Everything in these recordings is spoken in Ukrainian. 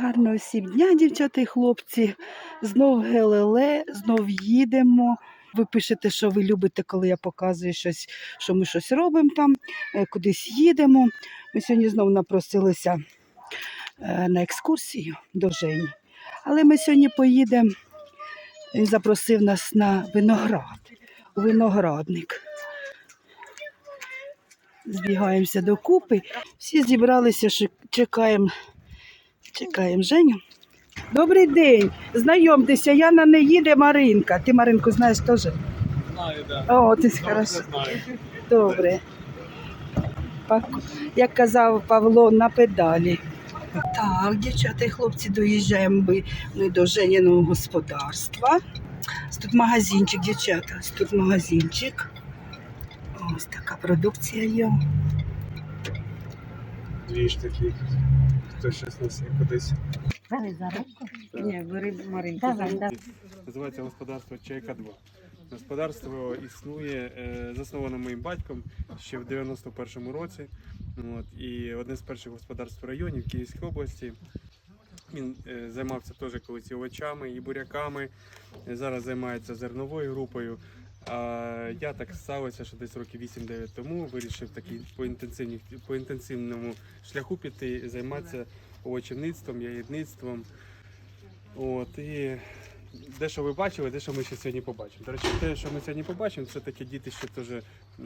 Гарного всім дня, дівчата і хлопці. Знов гелеле, знов їдемо. Ви пишете, що ви любите, коли я показую щось, що ми щось робимо там, е, кудись їдемо. Ми сьогодні знову напросилися е, на екскурсію до Жені. Але ми сьогодні поїдемо. Він запросив нас на виноград, виноградник. Збігаємося докупи. Всі зібралися, чекаємо, чекаємо Женю. Добрий день. Знайомтеся, я на не їде Маринка. Ти Маринку знаєш теж? Знаю, да. О, ти хорошо. Добре. Пак- Як казав Павло, на педалі. Так, дівчата і хлопці, доїжджаємо ми, ми до Женіного господарства. Ось Тут магазинчик, дівчата, ось тут магазинчик. Ось така продукція є. Дві ж такі. Хтось щось несе кудись. Бери за руку. Ні, бери Маринку. Давай, давай. Називається господарство Чайка 2. Господарство існує, е, засноване моїм батьком ще в 91-му році. От, і одне з перших господарств в районі в Київській області. Він е, займався теж колись і овочами, і буряками. Зараз займається зерновою групою. Я так сталося, що десь років 8-9 тому вирішив такий по, по інтенсивному шляху піти, займатися овочівництвом, яєдництвом. От, і дещо ви бачили, дещо ми ще сьогодні побачимо. До речі, те, що ми сьогодні побачимо, це таке діти, що теж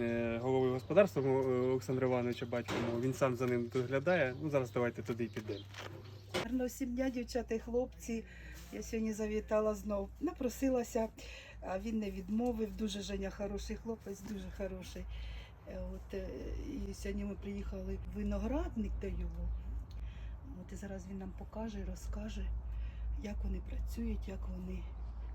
е, голови господарства Олександра Івановича батько. Він сам за ним доглядає. Ну зараз давайте туди й підемо. Гарного всім дня, дівчата і хлопці. Я сьогодні завітала знов. Напросилася, а він не відмовив. Дуже Женя хороший хлопець, дуже хороший. Е, От, е, і сьогодні ми приїхали в виноградник до його. От і зараз він нам покаже і розкаже, як вони працюють, як вони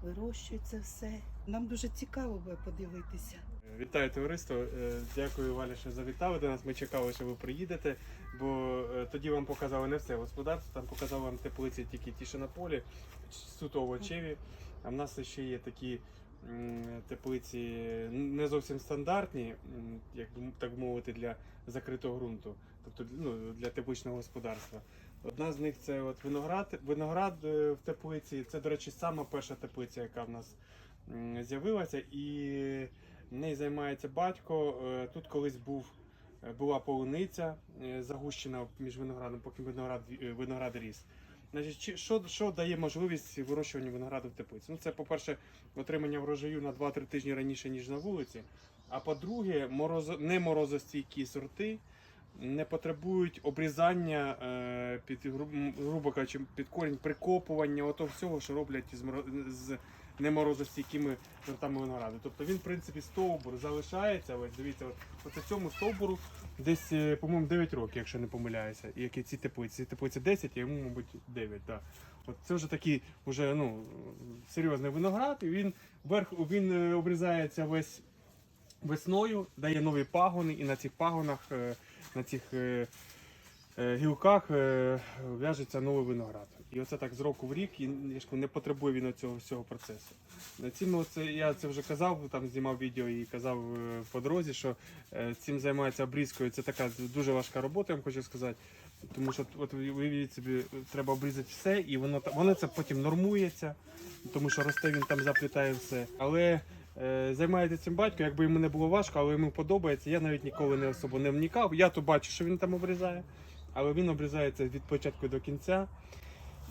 вирощують це все. Нам дуже цікаво буде подивитися. Вітаю товариство. Е, Дякую, Валя, що завітали до нас. Ми чекали, що ви приїдете, бо е, тоді вам показали не все господарство, там показали вам теплиці тільки ті, що на полі, суто овочеві. А в нас ще є такі теплиці не зовсім стандартні, як так мовити, для закритого ґрунту, тобто ну, для тепличного господарства. Одна з них це от виноград, виноград е, в теплиці. Це, до речі, сама перша теплиця, яка в нас з'явилася. І нею займається батько. Е, Тут колись був, е, була полуниця е, загущена між виноградом, поки виноград, виноград ріс. Значить, чи- що, що дає можливість вирощування винограду в теплиці? Ну, це, по-перше, отримання врожаю на 2-3 тижні раніше, ніж на вулиці. А по-друге, морозо, не морозостійкі сорти не потребують обрізання е, під грубо кажучи, під корінь, прикопування, ото всього, що роблять із, з неморозостійкими сортами винограду. Тобто він, в принципі, стовбур залишається. Ось дивіться, оце цьому стовбуру десь, е, по-моєму, 9 років, якщо не помиляюся. І які ці теплиці. Ці теплиці 10, а йому, мабуть, 9. Так. От це вже такий вже, ну, серйозний виноград, і він вверх він е, обрізається весь весною, дає нові пагони, і на цих пагонах, е, на цих гілках е, в'яжеться новий виноград. І оце так з року в рік, і не потребує він цього всього процесу. На цим оце, я це вже казав, там знімав відео і казав е, по дорозі, що е, цим займається обрізкою. Це така дуже важка робота, я вам хочу сказати. Тому що от уявіть собі, треба обрізати все, і воно воно це потім нормується, тому що росте він там заплітає все. Але е, займається цим батько, якби йому не було важко, але йому подобається. Я навіть ніколи не особо не вникав. Я то бачу, що він там обрізає, але він обрізається від початку до кінця.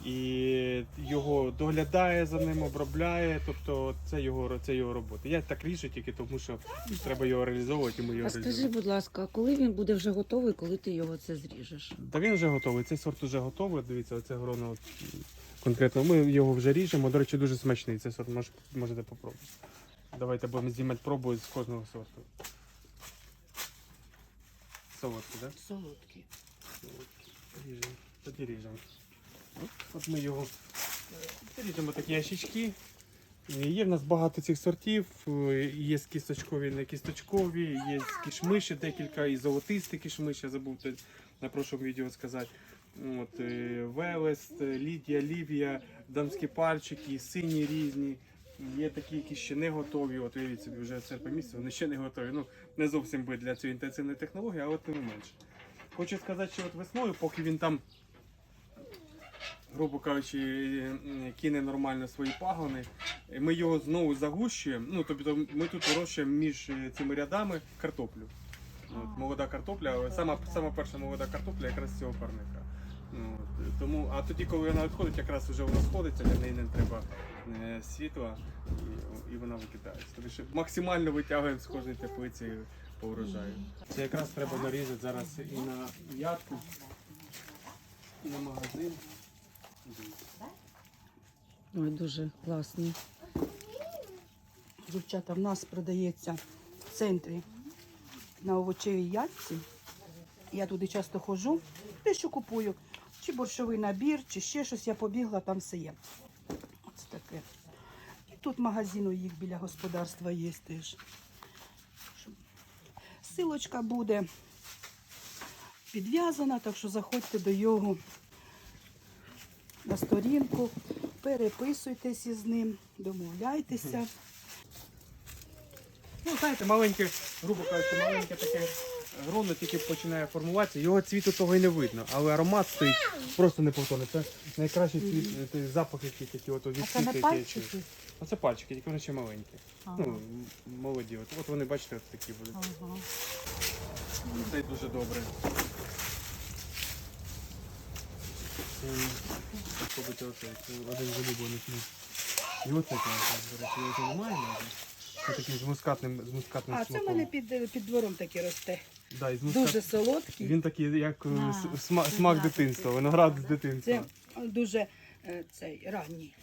І його доглядає за ним, обробляє, тобто це його, це його робота. Я так ріжу тільки тому, що треба його реалізовувати, і ми його А скажи, реалізуємо. будь ласка, а коли він буде вже готовий, коли ти його це зріжеш? Та він вже готовий. Цей сорт вже готовий. Дивіться, оце гроно от, конкретно. Ми його вже ріжемо. До речі, дуже смачний. Цей сорт мож, можете попробувати. Давайте будемо знімати пробу з кожного сорту. Солодкий, так? Солодкі. Ріжемо. Тоді. От, ми його е, ріжемо такі ящички. Е, Є в нас багато цих сортів. Е, Є кісточкові, не кісточкові, є кішмиші декілька, і золотисті кішмиші, я забув на прошлому відео сказати. От, Велест, Лідія, Лівія, дамські пальчики, сині різні. Є такі, які ще не готові. От уявіть собі, вже це по вони ще не готові. Ну, не зовсім би для цієї інтенсивної технології, але тим не менше. Хочу сказати, що от весною, поки він там грубо кажучи, кине нормально свої пагони. Ми його знову загущуємо. Ну, тобто ми тут вирощуємо між е, цими рядами картоплю. От, молода картопля, сама, сама перша молода картопля якраз з цього парника. Ну, от, тому, а тоді, коли вона відходить, якраз вже вона сходиться, для неї не треба е, світла і, і вона викидається. Тобто максимально витягуємо з кожної теплиці по урожаю. Це якраз треба нарізати зараз і на ядку, і на магазин. Ой, дуже класний. Дівчата, в нас продається в центрі на овочевій ядці. Я туди часто ходжу, те, що купую. Чи борщовий набір, чи ще щось, я побігла, там все є. Ось таке. І тут магазин у їх біля господарства є теж. Силочка буде підв'язана, так що заходьте до його на сторінку, переписуйтесь із ним, домовляйтеся. Ну, знаєте, маленьке, грубо кажучи, маленьке таке гроно тільки починає формуватися. Його цвіту того й не видно, але аромат стоїть просто неповторний. Це найкращий цвіт, е, той запах, який такі от від А це не цвіту, який я чую. пальчики? Оце пальчики, тільки вони ще маленькі. Ага. Ну, молоді. От, от вони, бачите, от такі будуть. Ага. Це дуже добре. М, Спробуйте оце, це один з улюблених мій. І оце до речі, його немає навіть. Це такий з мускатним, з мускатним А це в смаком. мене під, під двором таке росте. Да, із мускат... Дуже солодкий. Він такий, як е, А, сма... смак дитинства, такий. виноград з дитинства. Це дуже е, цей ранній.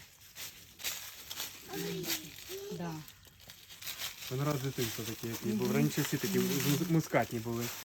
Да. Виноград з дитинства такий, який був. Раніше всі такі мус- мускатні були.